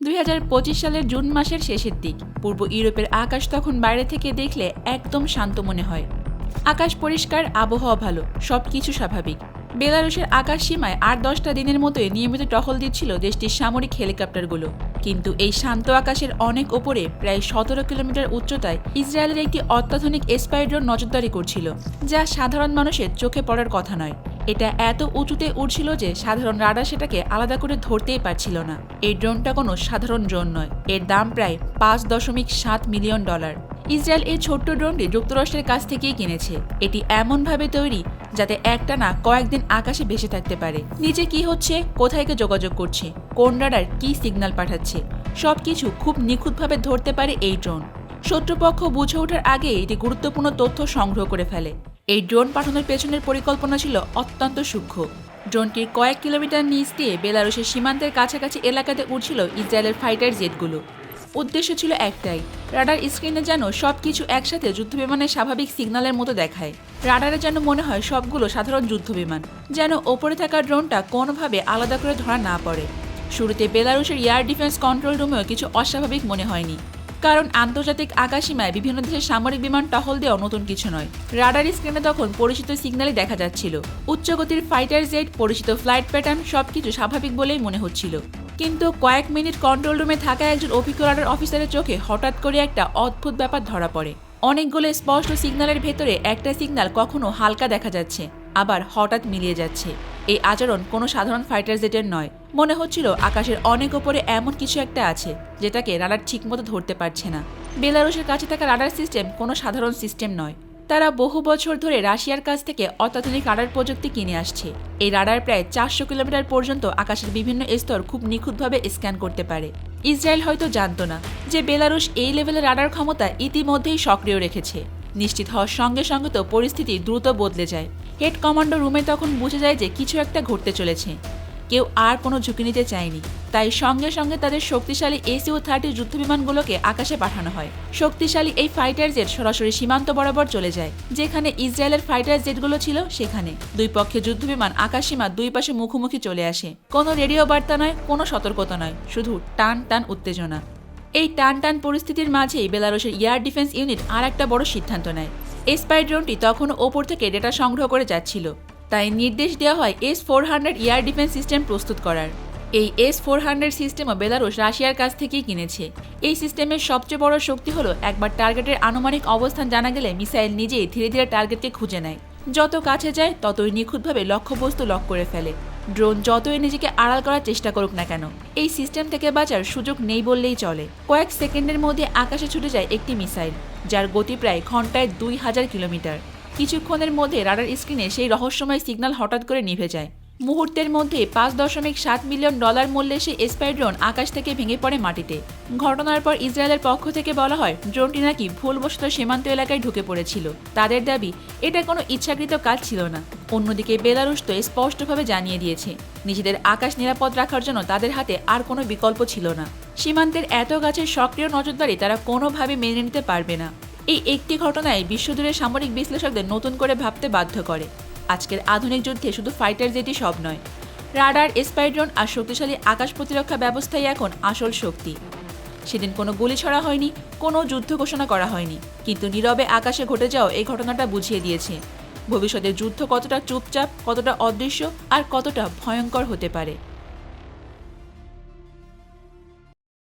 দুই হাজার পঁচিশ সালের জুন মাসের শেষের দিক। পূর্ব ইউরোপের আকাশ তখন বাইরে থেকে দেখলে একদম শান্ত মনে হয়। আকাশ পরিষ্কার, আবহাওয়া ভালো, সবকিছু স্বাভাবিক। বেলারুশের আকাশ সীমায় আট দশটা দিনের মতোই নিয়মিত টহল দিচ্ছিল দেশটির সামরিক হেলিকপ্টারগুলো। কিন্তু এই শান্ত আকাশের অনেক ওপরে, প্রায় সতেরো কিলোমিটার উচ্চতায়, ইসরায়েলের একটি অত্যাধুনিক স্পাইড্রোন নজরদারি করছিল, যা সাধারণ মানুষের চোখে পড়ার কথা নয়। এটা এত উঁচুতে উঠছিল যে সাধারণ রাডার সেটাকে আলাদা করে ধরতেই পারছিল না। এই ড্রোনটা কোনো সাধারণ ড্রোন নয়। এর দাম প্রায় পাঁচ দশমিক সাত মিলিয়ন ডলার। ইসরায়েল এই ছোট্ট ড্রোনটি যুক্তরাষ্ট্রের কাছ থেকেই কিনেছে। এটি এমনভাবে তৈরি যাতে একটা না কয়েকদিন আকাশে ভেসে থাকতে পারে। নিচে কি হচ্ছে, কোথায় কে যোগাযোগ করছে, কোন রাডার কি সিগন্যাল পাঠাচ্ছে, সবকিছু খুব নিখুঁতভাবে ধরতে পারে এই ড্রোন। শত্রুপক্ষ বুঝে ওঠার আগে এটি গুরুত্বপূর্ণ তথ্য সংগ্রহ করে ফেলে। এই ড্রোন পাঠানোর পেছনের পরিকল্পনা ছিল অত্যন্ত সূক্ষ্ম। ড্রোনটির কয়েক কিলোমিটার নিচ দিয়ে বেলারুশের সীমান্তের কাছাকাছি এলাকাতে উঠছিল ইসরায়েলের ফাইটার জেটগুলো। উদ্দেশ্য ছিল একটাই, রাডার স্ক্রিনে যেন সব কিছু একসাথে যুদ্ধবিমানের স্বাভাবিক সিগন্যালের মতো দেখায়। রাডারে যেন মনে হয় সবগুলো সাধারণ যুদ্ধবিমান, যেন ওপরে থাকা ড্রোনটা কোনোভাবে আলাদা করে ধরা না পড়ে। শুরুতে বেলারুশের এয়ার ডিফেন্স কন্ট্রোল রুমেও কিছু অস্বাভাবিক মনে হয়নি। কারণ আন্তর্জাতিক আকাশসীমায় বিভিন্ন দেশের সামরিক বিমান টহল দেওয়া নতুন কিছু নয়। রাডার স্ক্রিনে তখন পরিচিত সিগন্যালই দেখা যাচ্ছিল। উচ্চগতির ফাইটার জেট, পরিচিত ফ্লাইট প্যাটার্ন সবকিছু স্বাভাবিক বলেই মনে হচ্ছিল। কিন্তু কয়েক মিনিট কন্ট্রোল রুমে থাকা একজন অভিজ্ঞ রাডার অফিসারের চোখে হঠাৎ করে একটা অদ্ভুত ব্যাপার ধরা পড়ে। অনেকগুলো স্পষ্ট সিগন্যালের ভেতরে একটা সিগন্যাল কখনো হালকা দেখা যাচ্ছে, আবার হঠাৎ মিলিয়ে যাচ্ছে। এই আচরণ কোনো সাধারণ ফাইটার জেটের নয়। মনে হচ্ছিল আকাশের অনেক ওপরে এমন কিছু একটা আছে, যেটাকে রাডার ঠিকমতো ধরতে পারছে না। বেলারুশের কাছে থাকা রাডার সিস্টেম কোনো সাধারণ সিস্টেম নয়। তারা বহু বছর ধরে রাশিয়ার কাছ থেকে অত্যাধুনিক রাডার প্রযুক্তি কিনে আসছে। এই রাডার প্রায় চারশো কিলোমিটার পর্যন্ত আকাশের বিভিন্ন স্তর খুব নিখুঁতভাবে স্ক্যান করতে পারে। ইসরায়েল হয়তো জানত না যে বেলারুশ এই লেভেলের রাডার ক্ষমতা ইতিমধ্যেই সক্রিয় রেখেছে। নিশ্চিত হওয়ার সঙ্গে সঙ্গে তো পরিস্থিতি দ্রুত বদলে যায়। হেড কমান্ডো রুমে তখন বুঝে যায় যে কিছু একটা ঘটতে চলেছে। কেউ আর কোনো ঝুঁকি নিতে চায়নি। তাই সঙ্গে সঙ্গে তাদের শক্তিশালী এসিও থার্টি যুদ্ধবিমানগুলোকে আকাশে পাঠানো হয়। শক্তিশালী এই ফাইটার জেট সরাসরি সীমান্ত বরাবর চলে যায়। যেখানে ইসরায়েলের ফাইটার জেটগুলো ছিল সেখানে। দুই পক্ষে যুদ্ধবিমান আকাশসীমা দুই পাশে মুখোমুখি চলে আসে। কোনো রেডিও বার্তা নয়, কোনো সতর্কতা নয়। শুধু টান টান উত্তেজনা। এই টান টান পরিস্থিতির মাঝেই বেলারুশের এয়ার ডিফেন্স ইউনিট আর একটা বড় সিদ্ধান্ত নেয়। স্পাই ড্রোনটি তখনও ওপর থেকে ডেটা সংগ্রহ করে যাচ্ছিল। তাই নির্দেশ দেওয়া হয় S four hundred air defence system প্রস্তুত করার। এই এস ফোর হান্ড্রেড সিস্টেমও বেলারুশ রাশিয়ার কাছ থেকেই কিনেছে। এই সিস্টেমের সবচেয়ে বড় শক্তি হলো একবার টার্গেটের আনুমানিক অবস্থান জানা গেলে মিসাইল নিজেই ধীরে ধীরে টার্গেটকে খুঁজে নেয়। যত কাছে যায়, ততই নিখুঁতভাবে লক্ষ্যবস্তু লক করে ফেলে। ড্রোন যতই নিজেকে আড়াল করার চেষ্টা করুক না কেন, এই সিস্টেম থেকে বাঁচার সুযোগ নেই বললেই চলে। কয়েক সেকেন্ডের মধ্যে আকাশে ছুটে যায় একটি মিসাইল, যার গতি প্রায় ঘন্টায় দুই হাজার কিলোমিটার। কিছুক্ষণের মধ্যে রাডার স্ক্রিনে সেই রহস্যময় সিগনাল হঠাৎ করে নিভে যায়। মুহূর্তের মধ্যে পাঁচ দশমিক সাত মিলিয়ন ডলার মূল্যে সেই স্পাইড্রোন আকাশ থেকে ভেঙে পড়ে মাটিতে। ঘটনার পর ইসরায়েলের পক্ষ থেকে বলা হয়, ড্রোনটি নাকি ভুলবশত সীমান্ত এলাকায় ঢুকে পড়েছিল। তাদের দাবি, এটা কোনো ইচ্ছাকৃত কাজ ছিল না। অন্যদিকে বেলারুশ তো স্পষ্টভাবে জানিয়ে দিয়েছে, নিজেদের আকাশ নিরাপদ রাখার জন্য তাদের হাতে আর কোনো বিকল্প ছিল না। সীমান্তের এত গাছের সক্রিয় নজরদারি তারা কোনোভাবে মেনে নিতে পারবে না। এই একটি ঘটনায় বিশ্বজুড়ে সামরিক বিশ্লেষকদের নতুন করে ভাবতে বাধ্য করে। আজকের আধুনিক যুদ্ধে শুধু ফাইটার জেটই সব নয়। রাডার, স্পাইড্রন আর শক্তিশালী আকাশ প্রতিরক্ষা ব্যবস্থাই এখন আসল শক্তি। সেদিন কোনো গুলি ছড়া হয়নি, কোনো যুদ্ধ ঘোষণা করা হয়নি, কিন্তু নীরবে আকাশে ঘটে যাওয়া এই ঘটনাটা বুঝিয়ে দিয়েছে। ভবিষ্যতে যুদ্ধ কতটা চুপচাপ, কতটা অদৃশ্য আর কতটা ভয়ঙ্কর হতে পারে।